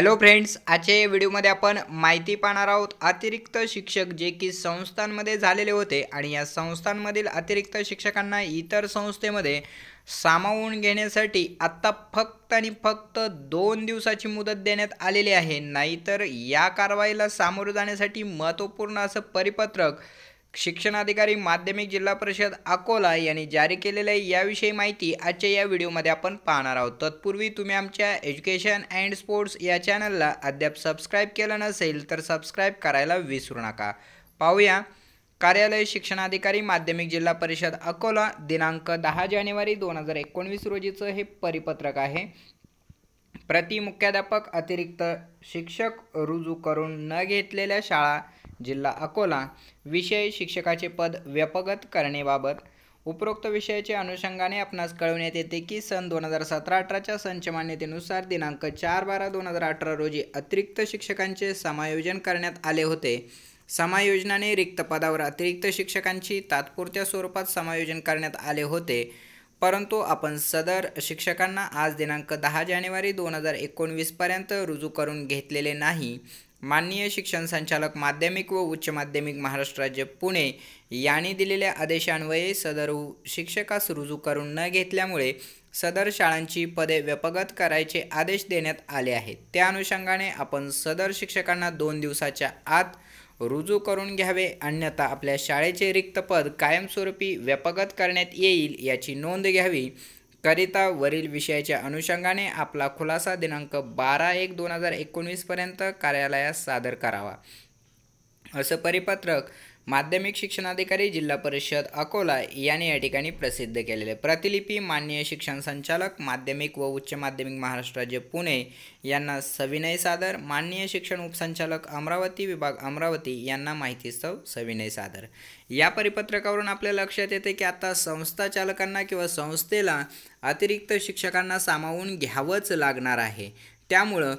Hello friends आजच्या या व्हिडिओमध्ये आपण माहिती पाहणार आहोत अतिरिक्त शिक्षक जे की संस्थांमध्ये झालेले होते आणि या संस्थांमधील अतिरिक्त शिक्षकांना इतर संस्थेमध्ये सामावून घेण्यासाठी आत्ता फक्त आणि फक्त दोन दिवसाची मुदत देण्यात आलेली आहे. नाहीतर या कारवाईला सामोरं जाण्यासाठी महत्त्वपूर्ण असं परिपत्रक शिक्षणाधिकारी माध्यमिक जिल्हा परिषद अकोला यांनी जारी केलेल्या याविषयी माहिती आजच्या या व्हिडिओमध्ये आपण पाहणार आहोत. तत्पूर्वी तुम्ही आमच्या एज्युकेशन अँड स्पोर्ट्स या चॅनलला अद्याप सबस्क्राईब केलं नसेल तर सबस्क्राईब करायला विसरू नका. पाहूया. कार्यालय शिक्षणाधिकारी माध्यमिक जिल्हा परिषद अकोला दिनांक दहा जानेवारी दोन हजार एकोणवीस रोजीचं हे परिपत्रक आहे. प्रति मुख्याध्यापक अतिरिक्त शिक्षक रुजू करून न घेतलेल्या शाळा जिल्हा अकोला. विषय शिक्षकाचे पद व्यपगत करणेबाबत उपरोक्त विषयाच्या अनुषंगाने आपणास कळवण्यात येते की सन दोन हजार सतरा अठराच्या संच मान्यतेनुसार दिनांक चार बारा दोन हजार अठरा रोजी अतिरिक्त शिक्षकांचे समायोजन करण्यात आले होते. समायोजनाने रिक्त पदावर अतिरिक्त शिक्षकांची तात्पुरत्या स्वरूपात समायोजन करण्यात आले होते. परंतु आपण सदर शिक्षकांना आज दिनांक दहा जानेवारी दोन हजार एकोणवीसपर्यंत रुजू करून घेतलेले नाही. माननीय शिक्षण संचालक माध्यमिक व उच्च माध्यमिक महाराष्ट्र राज्य पुणे यांनी दिलेल्या आदेशान्वये सदर शिक्षकास रुजू करून न घेतल्यामुळे सदर शाळांची पदे व्यपगत करायचे आदेश देण्यात आले आहेत. त्या अनुषंगाने आपण सदर शिक्षकांना दोन दिवसाच्या आत रुजू करून घ्यावे अन्यथा आपल्या शाळेचे रिक्त पद कायमस्वरूपी व्यपगत करण्यात येईल याची नोंद घ्यावी. करिता वरील विषयाच्या अनुषंगाने आपला खुलासा दिनांक बारा एक दोन हजार एकोणवीसपर्यंत कार्यालयास सादर करावा. असं परिपत्रक माध्यमिक शिक्षणाधिकारी जिल्हा परिषद अकोला यांनी या ठिकाणी प्रसिद्ध केलेले. प्रतिलिपी माननीय शिक्षण संचालक माध्यमिक व उच्च माध्यमिक महाराष्ट्र राज्य पुणे यांना सविनय सादर माननीय शिक्षण उपसंचालक अमरावती विभाग अमरावती यांना माहितीस्तव सविनय सादर. या परिपत्रकावरून आपल्या लक्षात येते की आता संस्था चालकांना किंवा संस्थेला अतिरिक्त शिक्षकांना सामावून घ्यावंच लागणार आहे. त्यामुळं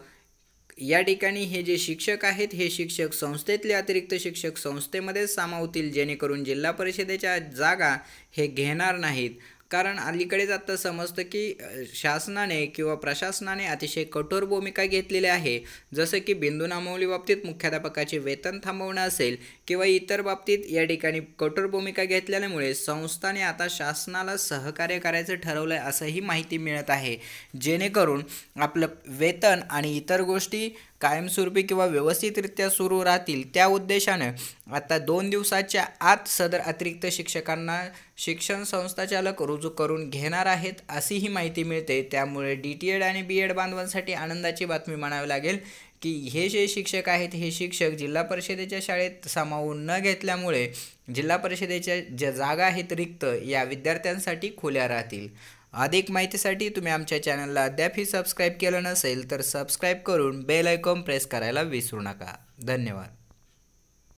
या ठिकाणी हे जे शिक्षक आहेत हे शिक्षक संस्थेतले अतिरिक्त शिक्षक संस्थेमध्येच सामावतील जेणेकरून जिल्हा परिषदेच्या जागा हे घेणार नाहीत. कारण अलीकडेच आता समजतं की शासनाने किंवा प्रशासनाने अतिशय कठोर भूमिका घेतलेली आहे. जसं की बिंदू नामावली बाबतीत मुख्याध्यापकाचे वेतन थांबवणं असेल किंवा इतर बाबतीत या ठिकाणी कठोर भूमिका घेतल्यामुळे संस्थाने आता शासनाला सहकार्य करायचं ठरवलं आहे असंही माहिती मिळत आहे. जेणेकरून आपलं वेतन आणि इतर गोष्टी कायमस्वरूपी किंवा व्यवस्थितरित्या सुरू राहतील त्या उद्देशानं आता दोन दिवसाच्या आत सदर अतिरिक्त शिक्षकांना शिक्षण संस्थाचालक रुजू करून घेणार आहेत अशी ही माहिती मिळते. त्यामुळे डी टी एड आणि बी एड बांधवांसाठी आनंदाची बातमी म्हणावी लागेल की हे जे शिक्षक आहेत हे शिक्षक जिल्हा परिषदेच्या शाळेत सामावून न घेतल्यामुळे जिल्हा परिषदेच्या ज्या जागा आहेत रिक्त या विद्यार्थ्यांसाठी खुल्या राहतील. अधिक माहितीसाठी तुम्ही आमच्या चॅनलला अद्यापही सबस्क्राईब केलं नसेल तर सबस्क्राईब करून बेल आयकॉन प्रेस करायला विसरू नका. धन्यवाद.